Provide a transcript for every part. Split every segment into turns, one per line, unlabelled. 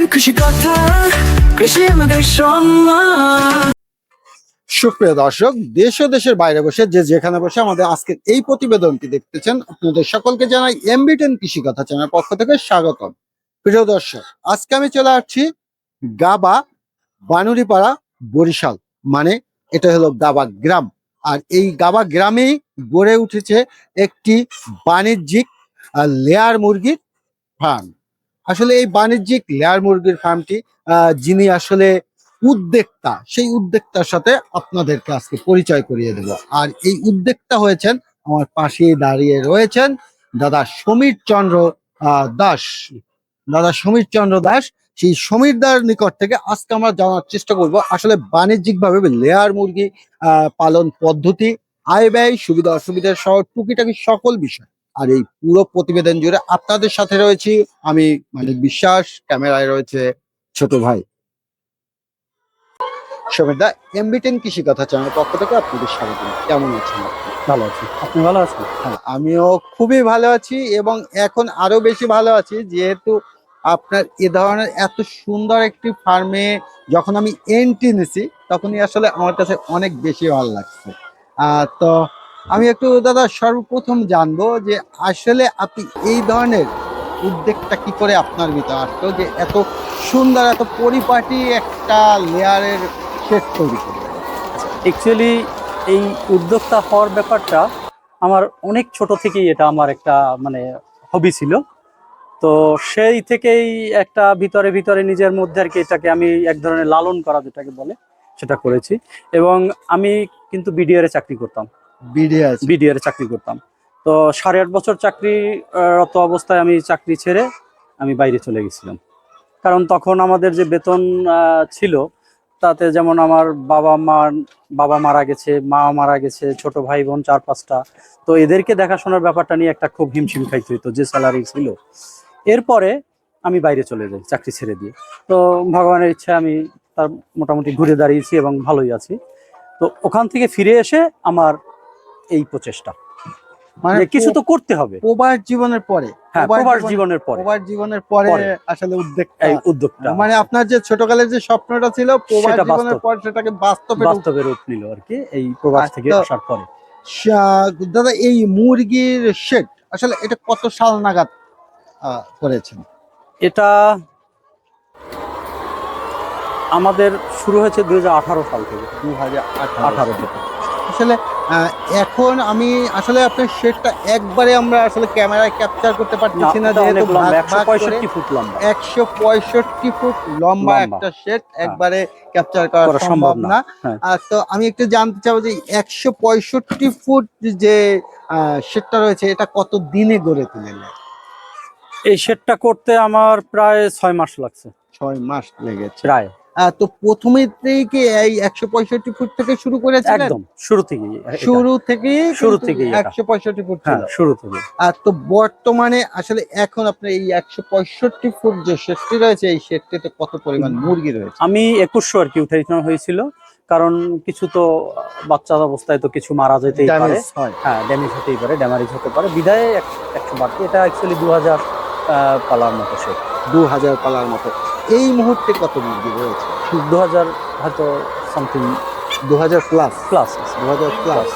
এমবিটেন কৃষি
সুপ্রিয় দর্শক, দেশ ও দেশের বাইরে বসে, যে যেখানে বসে আমাদের আজকের এই প্রতিবেদনটি দেখতেছেন, আপনাদের সকলকে জানাই এমবিটেন কৃষি কথা চ্যানেল পক্ষ থেকে স্বাগতম। প্রিয় দর্শক, আজকে আমি চলে আসছি গাবা বানুরিপাড়া বরিশাল মানে এটা হলো গাবা গ্রাম। আর এই গাবা গ্রামেই গড়ে উঠেছে একটি বাণিজ্যিক লেয়ার মুরগির ফার্ম আসলে এই বাণিজ্যিক লেয়ার মুরগির ফার্মটি যিনি আসলে উদ্যোক্তা, সেই উদ্যোক্তার সাথে আপনাদেরকে আজকে পরিচয় করিয়ে দেব। আর এই উদ্যোক্তা হয়েছেন, আমার পাশে দাঁড়িয়ে রয়েছেন দাদা সমীর চন্দ্র দাস। দাদা সমীর চন্দ্র দাস, সেই সমীর দার নিকট থেকে আজকে আমরা জানার চেষ্টা করব, আসলে বাণিজ্যিক ভাবে লেয়ার মুরগি পালন পদ্ধতি, আয় ব্যয় সুবিধা অসুবিধা সহ টুকিটাকি সকল বিষয়। আর এই পুরো প্রতিবেদন জুড়ে আপনাদের সাথে রয়েছি আমি মানিক বিশ্বাস ক্যামেরায় রয়েছে ছোট ভাই। সমিতা এমবিটেন কৃষি কথা চ্যানেল পক্ষ থেকে আপনাদের স্বাগত। কেমন আছেন
ভালো আছি। আপনি ভালো আছেন?
হ্যাঁ আমিও খুবই ভালো আছি এবং এখন আরও বেশি ভালো আছি যেহেতু আপনার এ ধরনের এত সুন্দর একটি ফার্মে যখন আমি এন্ট্রি নিছি তখনই আসলে আমার কাছে অনেক বেশি ভালো লাগছে। আহ, তো আমি একটু, দাদা, সর্বপ্রথম জানব যে আসলে আপনি এই ধরনের উদ্যোগটা কি করে আপনার ভিতরে আসলো? যে এত সুন্দর, এত পরিপাটি একটা লেয়ারের শেড তৈরি
অ্যাকচুয়ালি এই উদ্যোক্তা হওয়ার ব্যাপারটা আমার অনেক ছোট থেকেই এটা আমার একটা মানে হবি ছিল। তো সেই থেকেই একটা ভিতরে ভিতরে নিজের মধ্যে আর কি এটাকে আমি এক ধরনের লালন করা যেটাকে বলে, সেটা করেছি। এবং আমি কিন্তু বিডিআর এ চাকরি করতাম। বিডিআর চাকরি করতাম। তো সাড়ে আট বছর চাকরিরত অবস্থায় আমি চাকরি ছেড়ে আমি বাইরে চলে গেছিলাম। কারণ তখন আমাদের যে বেতন ছিল, তাতে যেমন আমার বাবা মা, বাবা মারা গেছে, মা মারা গেছে, ছোট ভাই বোন চার পাঁচটা। তো এদেরকে দেখাশোনার ব্যাপারটা নিয়ে একটা খুব হিমশিম খাইতে হইতো, যে স্যালারি ছিল। এরপরে আমি বাইরে চলে যাই চাকরি ছেড়ে দিয়ে। তো ভগবানের ইচ্ছা আমি তার মোটামুটি ঘুরে দাঁড়িয়েছি এবং ভালোই আছি। তো ওখান থেকে ফিরে এসে আমার এই প্রচেষ্টা।
মানে
কিছু তো করতে হবে।
প্রবাস জীবনের পরে।
হ্যাঁ
প্রবাস
জীবনের পরে।
প্রবাস জীবনের পরে। আসলে উদ্যোগ
এই উদ্যোগটা
মানে আপনার যে ছোটকালের যে স্বপ্নটা ছিল প্রবাস জীবনের পর সেটাকে বাস্তবে
বাস্তবে রূপ নিল আর কি এই প্রবাস
আচ্ছা,
থেকে আসার পরে।
দাদা এই মুরগির শেড আসলে এটা কত সাল নাগাদ করেছেন?
এটা আমাদের শুরু হয়েছে দু হাজার আঠারো সাল থেকে।
দু হাজার
আঠারো থেকে।
আসলে এখন আমি আসলে আপনার শেডটা একবারে আমরা আসলে ক্যামেরায় ক্যাপচার করতে পারতেছি না যেহেতু
ফুট লম্বা।
একশো পঁয়ষট্টি ফুট লম্বা। একটা শেড একবারে ক্যাপচার করা সম্ভব না।
হ্যাঁ।
আর তো আমি একটু জানতে চাবো যে একশো পঁয়ষট্টি ফুট যে শেডটা রয়েছে এটা কত দিনে গড়ে তুলেন?
এই শেডটা করতে আমার প্রায় ছয় মাস লাগছে।
ছয় মাস লেগেছে।
প্রায়।
তো প্রথমে থেকে এই একশো পঁয়ষট্টি ফুট থেকে শুরু করেছে
একদম শুরু থেকে
শুরু থেকে
শুরু থেকে
একশো পঁয়ষট্টি ফুট
হ্যাঁ শুরু থেকে
আর তো বর্তমানে আসলে এখন আপনার এই একশো পঁয়ষট্টি ফুট যে শেডটি রয়েছে এই শেডটিতে কত পরিমাণ মুরগি রয়েছে?
আমি একুশশো আর কি উঠাইতে হয়েছিল কারণ কিছু তো বাচ্চা অবস্থায় তো কিছু মারা যেতেই পারে।
হ্যাঁ।
ড্যামেজ হতেই পারে ড্যামারেজ হতে পারে। বিদায় এক- একশো বাড়তি। এটা অ্যাকচুয়ালি দু হাজার পালার মতো সে
দু হাজার পালার মতো। এই মুহূর্তে কত মুরগি রয়েছে?
দু হাজার হয়তো সামথিং
দু হাজার প্লাস
প্লাস
দু হাজার প্লাস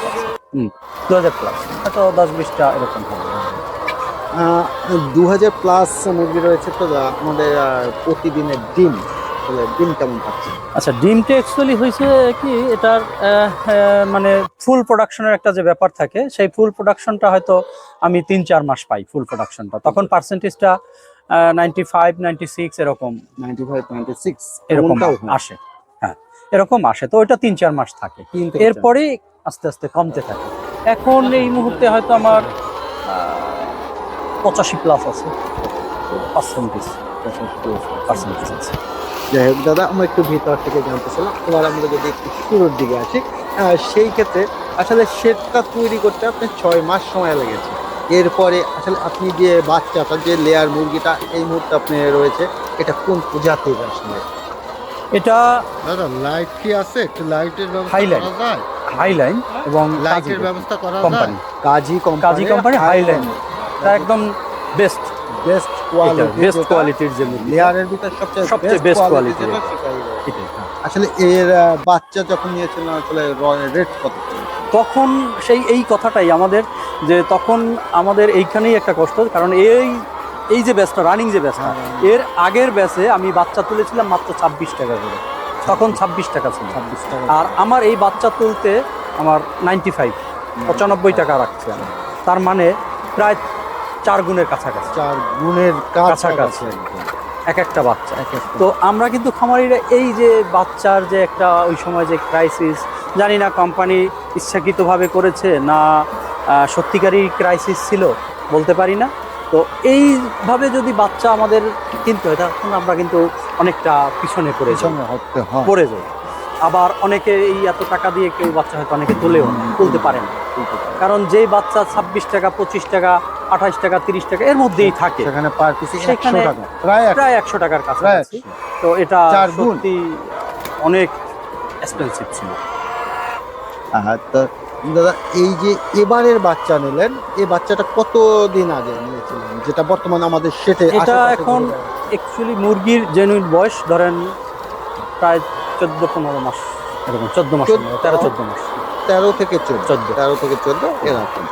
দু হাজার প্লাস হয়তো দশ বিশটা এরকম হবে।
দু হাজার প্লাস মুরগি রয়েছে তো আমাদের প্রতিদিনের ডিম। ডিম কেমন পাচ্ছে
আচ্ছা ডিমটা অ্যাকচুয়ালি হয়েছে কি এটার মানে ফুল প্রোডাকশনের একটা যে ব্যাপার থাকে সেই ফুল প্রোডাকশনটা হয়তো আমি তিন চার মাস পাই ফুল প্রোডাকশনটা তখন পার্সেন্টেজটা নাইনটি ফাইভ নাইনটি সিক্স এরকম।
নাইনটি ফাইভ নাইনটি সিক্স
এরকম আসে। হ্যাঁ এরকম আসে। তো ওইটা তিন চার মাস থাকে। এরপরে আস্তে আস্তে কমতে থাকে। এখন এই মুহূর্তে হয়তো আমার পঁচাশি প্লাস আছে। পার্সেন্টেজ পার্সেন্টেজ আছে।
যাই হোক দাদা আমরা একটু ভিতর থেকে জানতেছিলাম এবার আমরা যদি একটু শুরুর দিকে আসি সেই ক্ষেত্রে আসলে শেডটা তৈরি করতে আপনার ছয় মাস সময় লেগেছে। এরপরে আসলে আপনি যে বাচ্চাটা যে লেয়ার মুরগিটা এই মুহূর্তে আপনি রয়েছে এটা কোন জাতির আসলে?
এটা
দাদা লাইট কি আছে? একটু লাইটের ব্যবস্থা. করা যায়?
হাইলাইন এবং
লাইটের ব্যবস্থা করা
company
Kazi company
Kazi company Hyline এটা একদম বেস্ট
বেস্ট
এটা
কোয়ালিটি
বেস্ট কোয়ালিটির যে মুরগি।
লেয়ারের ভিতর সবচেয়ে
সবচেয়ে
বেস্ট কোয়ালিটি
হ্যাঁ।
আসলে এর বাচ্চা যখন নিয়েছিলেন আসলে রেট কত?
তখন সেই এই কথাটাই আমাদের যে তখন আমাদের এইখানেই একটা কষ্ট কারণ এই এই যে ব্যাচটা রানিং যে ব্যাচটা এর আগের ব্যাচে আমি বাচ্চা তুলেছিলাম মাত্র ছাব্বিশ টাকা করে। তখন ছাব্বিশ টাকা ছিল।
ছাব্বিশ টাকা।
আর আমার এই বাচ্চা তুলতে আমার নাইনটি ফাইভ পঁচানব্বই টাকা রাখছে আমি। তার মানে প্রায় চার গুণের কাছাকাছি।
চার গুণের কাছাকাছি।
এক একটা বাচ্চা। তো আমরা কিন্তু খামারিরা এই যে বাচ্চার যে একটা ওই সময় যে ক্রাইসিস জানি না কোম্পানি ইচ্ছাকৃতভাবে করেছে না সত্যিকারই ক্রাইসিস ছিল বলতে পারি না। তো এইভাবে যদি বাচ্চা আমাদের কিনতে হয় তখন আমরা কিন্তু অনেকটা পিছনে পড়ে পড়ে যাই। আবার অনেকে এই এত টাকা দিয়ে কেউ বাচ্চা হয়তো অনেকে তুলেও তুলতে পারে না। কারণ যেই বাচ্চা ছাব্বিশ টাকা পঁচিশ টাকা আঠাশ টাকা তিরিশ টাকা এর মধ্যেই থাকে।
সেখানে প্রায় একশো।
টাকার কাছাকাছি। তো এটা সত্যি অনেক এক্সপেন্সিভ ছিল।
দাদা এই যে এবারের বাচ্চা নিলেন এই বাচ্চাটা কতদিন আগে নিয়েছিলেন? যেটা বর্তমান আমাদের সেটে
এটা এখন অ্যাকচুয়ালি মুরগির জেনুইন বয়স ধরেন প্রায় চোদ্দ পনেরো মাস। এরকম। চোদ্দ মাস তেরো চোদ্দ মাস।
তেরো থেকে চোদ্দ।
চোদ্দ।
তেরো থেকে চোদ্দ এরকম।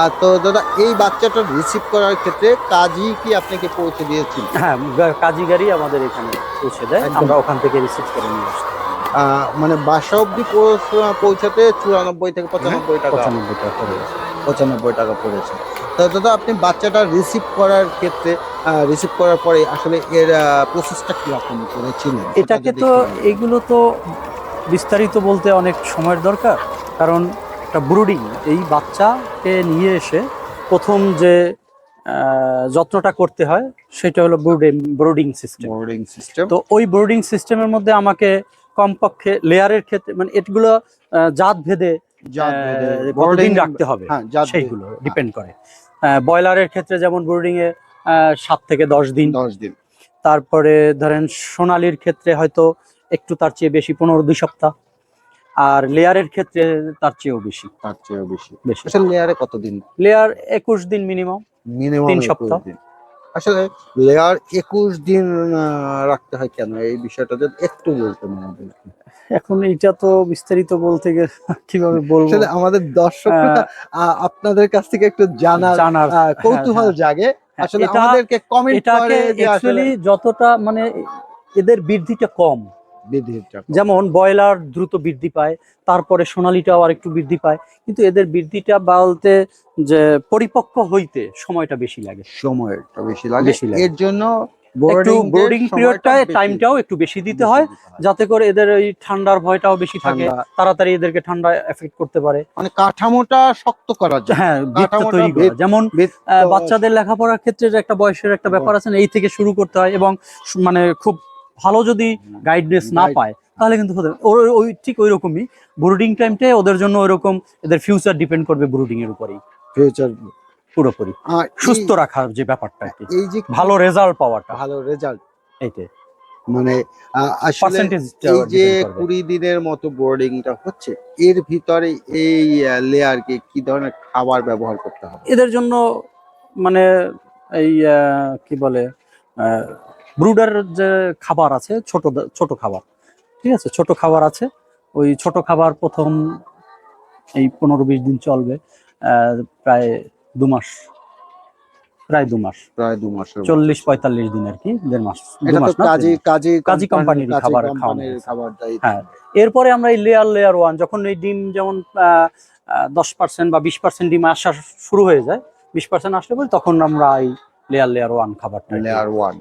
আর তো দাদা এই বাচ্চাটা রিসিভ করার ক্ষেত্রে কাজই কি আপনাকে পৌঁছে দিয়েছিল?
হ্যাঁ কাজী গাড়ি আমাদের এখানে পৌঁছে দেয়। আমরা ওখান থেকে রিসিভ করে নিয়ে আসি
আহ, মানে বাসা অব্দি পৌঁছ- পৌঁছাতে চুরানব্বই থেকে পঁচানব্বই টাকা।
পঁচানব্বই টাকা পড়েছে
পঁচানব্বই টাকা পড়েছে। তো দাদা আপনি বাচ্চাটা রিসিভ করার ক্ষেত্রে রিসিভ করার পরে আসলে এর প্রসেসটা কীরকম করেছিলেন? সেটা
এটাকে তো এগুলো তো বিস্তারিত বলতে অনেক সময়ের দরকার। কারণ একটা ব্রুডিং এই বাচ্চাকে নিয়ে এসে প্রথম যে যত্নটা করতে হয় সেটা হলো brooding brooding system
boarding system
তো ওই ব্রুডিং সিস্টেমের মধ্যে আমাকে কমপক্ষে লেয়ারের ক্ষেত্রে মানে এগুলো জাত ভেদে কতদিন রাখতে হবে?
হ্যাঁ
সেইগুলো ডিপেন্ড করে। ব্রয়লারের ক্ষেত্রে যেমন ব্রুডিং এ সাত থেকে দশ দিন।
দশ দিন।
তারপরে ধরেন সোনালির ক্ষেত্রে হয়তো একটু তার চেয়ে বেশি পনেরো দুই সপ্তাহ। আর লেয়ারের ক্ষেত্রে তার চেয়েও বেশি।
তার চেয়েও বেশি।
বেশি।
লেয়ারে কতদিন?
লেয়ার একুশ দিন মিনিমাম
মিনিমাম
তিন সপ্তাহ।
আসলে লেয়ার একুশ দিন রাখতে হয় কেন? এই বিষয়টা যদি একটু বলতেন আমাদের।
এখন এটা তো বিস্তারিত বলতে গেলে কীভাবে বলব?
আমাদের দর্শকরা আহ, আপনাদের কাছ থেকে একটু জানার
জানার।
কৌতূহল
হ্যাঁ,
জাগে।
হ্যাঁ,
আসলে
এটা-
আমাদেরকে কমেন্ট করে যে আসলে
যতটা মানে এদের বৃদ্ধিটা কম। যেমন ব্রয়লার দ্রুত বৃদ্ধি পায় তারপরে সোনালিটাও আর একটু বৃদ্ধি পায় কিন্তু এদের বৃদ্ধিটা বলতে যে পরিপক্ক হইতে সময়টা বেশি লাগে।
সময়টা বেশি লাগে। এর জন্য
একটু
boarding এর
বোর্ডিং পিরিয়ডটায় টাইমটাও একটু বেশি দিতে হয় যাতে করে এদের ওই ঠান্ডার ভয়টাও বেশি থাকে তাড়াতাড়ি এদেরকে ঠান্ডা এফেক্ট করতে পারে।
মানে কাঠামোটা শক্ত করা যায়।
হ্যাঁ তৈরি করা যেমন বাচ্চাদের লেখাপড়ার ক্ষেত্রে একটা বয়সের একটা ব্যাপার আছে এই থেকে শুরু করতে হয় এবং মানে খুব ভালো যদি গাইডনেস না পায় তাহলে কিন্তু ওর ওই ঠিক ওই রকমই। ব্রুডিং টাইমটাই ওদের জন্য ওইরকম এদের ফিউচার ডিপেন্ড করবে ব্রুডিং এর উপরেই।
ফিউচার
পুরোপুরি। সুস্থ রাখার যে ব্যাপারটা
এই যে
ভালো রেজাল্ট পাওয়াটা।
ভালো রেজাল্ট
এইটাই।
মানে আসলে এই যে কুড়ি দিনের মতো বোর্ডিংটা হচ্ছে এর ভিতরে এই লেয়ারকে কি ধরনের খাবার ব্যবহার করতে হবে?
এদের জন্য মানে এই আহ, কি বলে ব্রুডার যে খাবার আছে ছোট ছোট খাবার ঠিক আছে? ছোট খাবার আছে। ওই ছোট খাবার প্রথম এই পনেরো বিশ দিন চলবে প্রায় দু মাস প্রায় দু মাস।
প্রায় দু মতো।
চল্লিশ পঁয়তাল্লিশ দিন আর কি দেড় মাস মাস
কাজী কাজী
কাজী কোম্পানির খাবার।
খাবার
হ্যাঁ। এরপরে আমরা এই লেয়ার লেয়ার ওয়ান যখন এই ডিম যেমন দশ পার্সেন্ট বা বিশ পার্সেন্ট ডিম আসা শুরু হয়ে যায় বিশ পার্সেন্ট আসলে পরে তখন আমরা এই লেয়ার লেয়ার ওয়ান খাবারটা
লেয়ার ওয়ান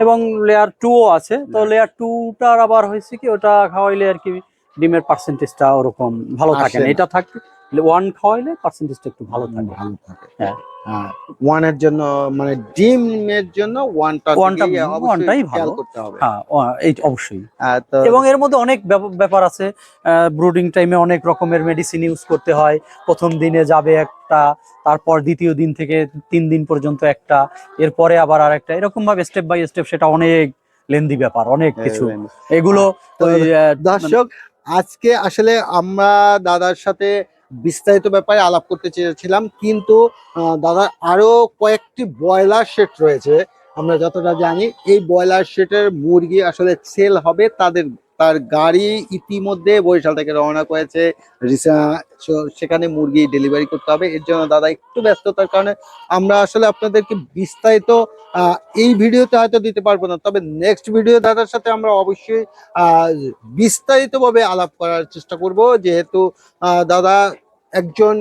এবং লেয়ার টু ও আছে। তো লেয়ার টুটার আবার হয়েছে কি ওটা খাওয়াইলে আর কি ডিমের পার্সেন্টেজটা ওরকম ভালো থাকে না। এটা থাকবে ওয়ান খাওয়াইলে পার্সেন্টেজটা একটু ভালো থাকে।
ভালো থাকে।
হ্যাঁ।
ওয়ানের জন্য মানে ডিমের জন্য ওয়ানটা
ওয়ানটা- ওয়ানটাই ভালো।
করতে হবে।
হ্যাঁ এই অবশ্যই। এবং এর মধ্যে অনেক ব্যাপ- ব্যাপার আছে। ব্রুডিং টাইমে অনেক রকমের মেডিসিন ইউজ করতে হয়। প্রথম দিনে যাবে একটা তারপর দ্বিতীয় দিন থেকে তিন দিন পর্যন্ত একটা এরপরে আবার আরেকটা। এরকম ভাবে স্টেপ বাই স্টেপ সেটা অনেক লেন্দি ব্যাপার অনেক কিছু। এগুলো আহ,
দর্শক আজকে আসলে আমরা দাদার সাথে বিস্তারিত ব্যাপারে আলাপ করতে চেয়েছিলাম, কিন্তু দাদা, আরও কয়েকটি ব্রয়লার সেট রয়েছে। আমরা যতটা জানি, এই ব্রয়লার সেটের মুরগি আসলে সেল হবে তাদের তার গাড়ি ইতিমধ্যে বরিশাল থেকে রওনা করেছে। সেখানে মুরগি ডেলিভারি করতে হবে। এর জন্য দাদা একটু ব্যস্ততার কারণে আমরা আসলে আপনাদেরকে বিস্তারিত এই ভিডিওতে হয়তো দিতে পারব না। তবে নেক্সট ভিডিও দাদার সাথে আমরা অবশ্যই বিস্তারিতভাবে আলাপ করার চেষ্টা করব। যেহেতু দাদা একজন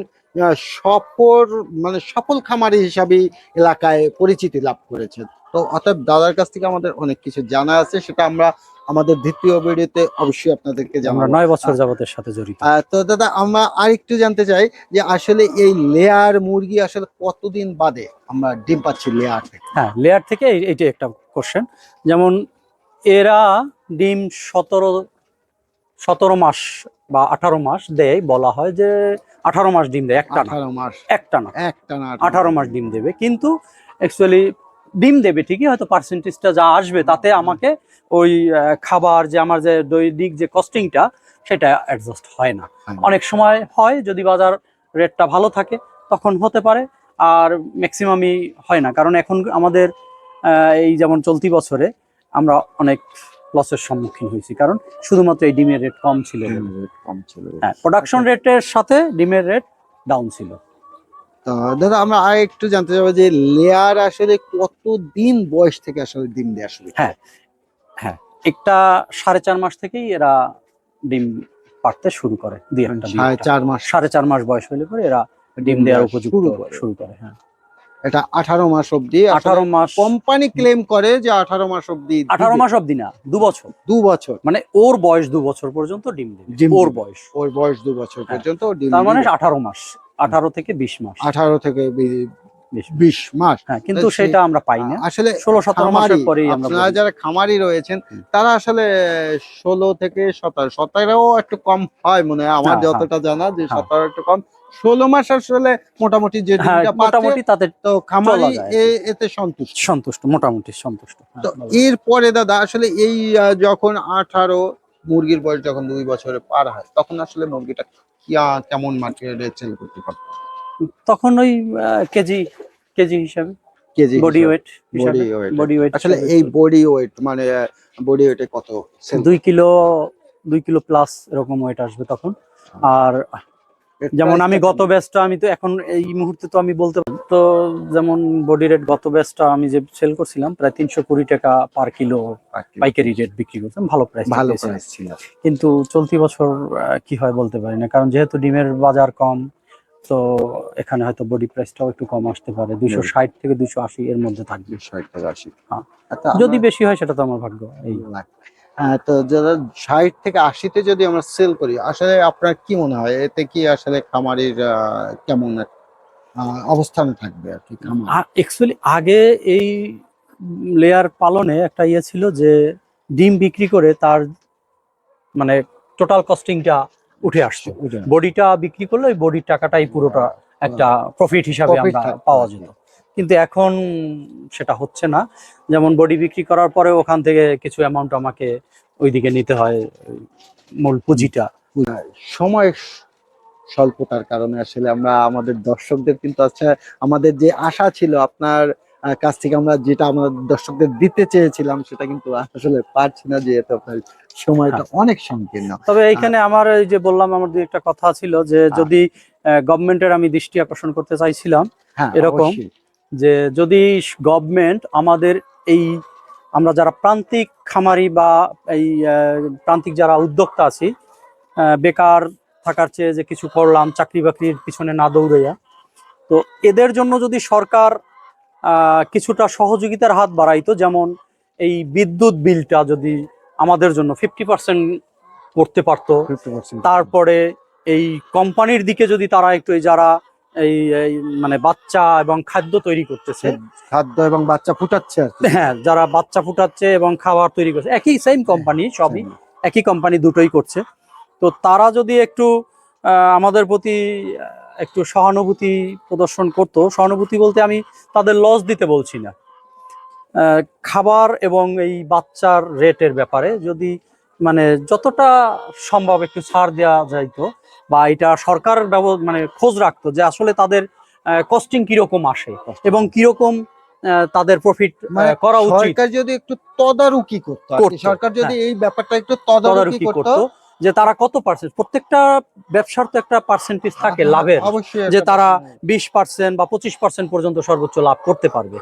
সফর মানে সফল খামারি হিসাবে এলাকায় পরিচিতি লাভ করেছেন। তো অর্থাৎ দাদার কাছ থেকে আমাদের অনেক কিছু জানা আছে, সেটা আমরা আমাদের দ্বিতীয় ভিডিওতে অবশ্যই আপনাদেরকে
আমরা নয় বছর যাবতের সাথে জড়িত।
তো দাদা আমরা আরেকটু জানতে চাই যে আসলে এই লেয়ার মুরগি আসলে কতদিন বাদে আমরা ডিম পাচ্ছি লেয়ার থেকে?
হ্যাঁ লেয়ার থেকে এই- এইটা একটা কোশ্চেন যেমন এরা ডিম সতেরো সতেরো মাস বা আঠারো মাস দেয় বলা হয় যে আঠারো মাস ডিম দেয় একটা
আঠারো মাস।
একটা না
একটা না
আঠারো মাস ডিম দেবে। কিন্তু অ্যাকচুয়ালি ডিম দেবে ঠিকই? হয়তো পার্সেন্টেজটা যা আসবে তাতে আমাকে ওই খাবার যে আমার যে দৈনিক যে কস্টিংটা সেটা অ্যাডজাস্ট হয় না। অনেক সময় হয় যদি বাজার রেটটা ভালো থাকে তখন হতে পারে আর ম্যাক্সিমামই হয় না। কারণ এখন আমাদের এই যেমন চলতি বছরে আমরা অনেক লসের সম্মুখীন হয়েছি। কারণ শুধুমাত্র এই ডিমের রেট কম ছিল।
rate কম ছিল।
হ্যাঁ প্রোডাকশন রেটের সাথে ডিমের রেট ডাউন ছিল।
দাদা আমরা আর একটু জানতে চাবো যে লেয়ার আসলে কতদিন বয়স থেকে আসলে ডিম দেওয়া শুরু করে?
হ্যাঁ। একটা সাড়ে চার মাস থেকেই এরা ডিম পাড়তে শুরু করে দুই একটা
সাড়ে চার মাস
সাড়ে চার মাস বয়স হলে পরে এরা ডিম দেওয়ার উপযুক্ত
শুরু করে।
হ্যাঁ
এটা আঠারো মাস অব্দি
আঠারো মাস
কোম্পানি ক্লেম করে যে আঠারো মাস অব্দি
আঠারো মাস অব্দি না দু বছর
দু বছর
মানে ওর বয়স দু বছর পর্যন্ত ডিম দেবে ওর বয়স
ওর বয়স দু বছর
হ্যাঁ।
পর্যন্ত ডিম
তার মানে আঠারো মাস আঠারো থেকে বিশ মাস।
আঠারো থেকে
বিশ
মাস।
হ্যাঁ কিন্তু সেটা আমরা পাই না।
আসলে
ষোলো সতেরো মাসের পরেই
আপনারা যারা খামারি রয়েছেন তারা আসলে ষোলো থেকে সতেরো সতেরো একটু কম হয় মনে হয় আমার যতটা জানা যে
হ্যাঁ।
সতেরো একটু কম। ষোলো মাস আসলে মোটামুটি যে
হ্যাঁ মোটামুটি তাতে
তো খামারি এতে সন্তুষ্ট।
সন্তুষ্ট মোটামুটি সন্তুষ্ট। হ্যাঁ,
তো এরপরে দাদা আসলে এই যখন আঠারো মুরগির বয়স যখন দুই বছরে পার হয় তখন আসলে মুরগিটা কেমন মার্কেটে সেল করতে পারতো
তখন ওই কেজি কেজি হিসাবে
KG
body weight
body weight
body weight
আসলে এই বডি ওয়েট মানে বডি ওয়েটে কত
দুই কিলো দুই কিলো প্লাস এরকম ওয়েট আসবে তখন। আর
এর
যেমন আমি গত? ব্যাচটা আমি তো এখন এই মুহূর্তে তো আমি বলতে তো যেমন বডি রেট গত ব্যাচটা আমি যে সেল করছিলাম প্রায় তিনশো কুড়ি টাকা পার কিলো পাইকারি রেট বিক্রি করতাম ভালো প্রাইস
ভালো প্রাইস ছিল।
কিন্তু চলতি বছর কি হয় বলতে পারি না কারণ যেহেতু ডিমের বাজার কম তো এখানে হয়তো বডি প্রাইসটাও একটু কম আসতে পারে দুইশো ষাট থেকে দুইশো আশি এর মধ্যে থাকবে।
ষাট থেকে আশি।
হ্যাঁ।
আচ্ছা,
যদি বেশি হয় সেটা তো আমার ভাগ্য এই।
তো যারা ষাট থেকে আশিতে যদি আমরা সেল করি আসলে আপনার কি মনে হয়? এতে কি আসলে খামারির কেমন অবস্থানে থাকবে আর কি
অ্যাকচুয়ালি আগে এই লেয়ার পালনে একটা ইয়ে ছিল যে ডিম বিক্রি করে তার মানে টোটাল কস্টিংটা উঠে আসছে? বডিটা বিক্রি করলে ওই বডির টাকাটাই পুরোটা একটা প্রফিট হিসাবে আমরা পাওয়া যেত। কিন্তু এখন সেটা হচ্ছে না। যেমন বডি বিক্রি করার পরে ওখান থেকে কিছু অ্যামাউন্ট আমাকে ওইদিকে নিতে হয় মূল পুঁজিটা।
সময় স্বল্পতার কারণে আসলে আমরা আমাদের দর্শকদের কিন্তু আচ্ছা আমাদের যে আশা ছিল আপনার কাছ থেকে আমরা যেটা আমাদের দর্শকদের দিতে চেয়েছিলাম সেটা কিন্তু আসলে পারছি না যেহেতু আপনার সময়টা
হ্যাঁ।
অনেক সংকীর্ণ।
তবে এইখানে আমার এই যে বললাম আমার একটা কথা ছিল যে যদি গভর্নমেন্টের আমি দৃষ্টি আকর্ষণ করতে চাইছিলাম
হ্যাঁ
এরকম। যে যদি গভর্নমেন্ট আমাদের এই আমরা যারা প্রান্তিক খামারি বা এই প্রান্তিক যারা উদ্যোক্তা আছি বেকার থাকার চেয়ে যে কিছু করলাম চাকরি বাকরির পিছনে না দৌড়াইয়া তো এদের জন্য যদি সরকার কিছুটা সহযোগিতার হাত বাড়াইতো যেমন এই বিদ্যুৎ বিলটা যদি আমাদের জন্য ফিফটি পার্সেন্ট করতে পারতো তারপরে এই কোম্পানির দিকে যদি তারা একটু এই যারা এই মানে বাচ্চা এবং খাদ্য তৈরি করতেছে।
খাদ্য এবং বাচ্চা ফুটাচ্ছে
হ্যাঁ যারা বাচ্চা ফুটাচ্ছে এবং খাবার তৈরি করছে একই সেম কোম্পানি সবই একই কোম্পানি দুটোই করছে। তো তারা যদি একটু আমাদের প্রতি একটু সহানুভূতি প্রদর্শন করতো সহানুভূতি বলতে আমি তাদের লস দিতে বলছি না। খাবার এবং এই বাচ্চার রেটের ব্যাপারে যদি মানে যতটা সম্ভব একটু ছাড় দেওয়া যাইতো বা এটা সরকার মানে খোঁজ রাখতো যে আসলে তাদের কস্টিং কীরকম আসে এবং কীরকম তাদের প্রফিট
মানে
করা উচিত।
সরকার যদি একটু তদারকি করতো সরকার যদি এই ব্যাপারটা একটু
তদারকি
করতো
যে তারা কত পার্সেন্ট প্রত্যেকটা ব্যবসার তো একটা পার্সেন্টেজ থাকে
হ্যাঁ,
লাভের যে তারা বিশ পার্সেন্ট বা পঁচিশ পার্সেন্ট পর্যন্ত সর্বোচ্চ লাভ করতে পারবে।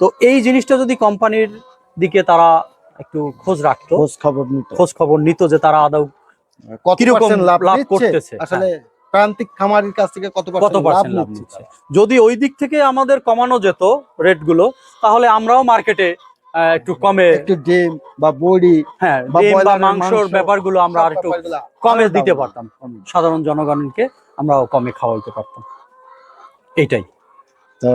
তো এই জিনিসটা যদি কোম্পানির দিকে তারা একটু খোঁজ রাখতো
খোঁজ খবর নিত।
খোঁজ খবর নিত যে তারা আদৌ কীরকম
লাভ
লাভ করতেছে,
আসলে প্রান্তিক খামারির কাছ থেকে কত
কত
পার্সেন্ট লাভ নিচ্ছে?
যদি ওই দিক থেকে আমাদের কমানো যেত রেটগুলো তাহলে আমরাও মার্কেটে একটু কমে
একটু ডিম বা বড়ি
হ্যাঁ
বা
ডিম বা মাংসর
মাংস,
ব্যাপারগুলো আমরা আর একটু কমে দিতে পারতাম। সাধারণ জনগণকে আমরাও কমে খাওয়াইতে পারতাম। এইটাই।
তো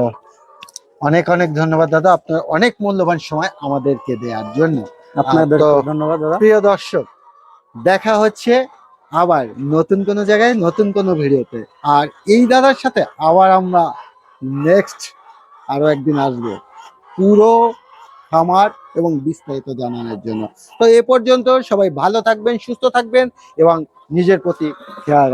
অনেক অনেক ধন্যবাদ দাদা। আপনার অনেক মূল্যবান সময় আমাদেরকে দেওয়ার জন্য।
আপনাদের ধন্যবাদ দাদা।
প্রিয় দর্শক দেখা হচ্ছে আবার নতুন কোনো জায়গায় নতুন কোনো ভিডিওতে। আর এই দাদার সাথে আবার আমরা নেক্সট আরও একদিন আসব। পুরো খামার এবং বিস্তারিত জানানোর জন্য। তো এ পর্যন্ত সবাই ভালো থাকবেন সুস্থ থাকবেন এবং নিজের প্রতি খেয়াল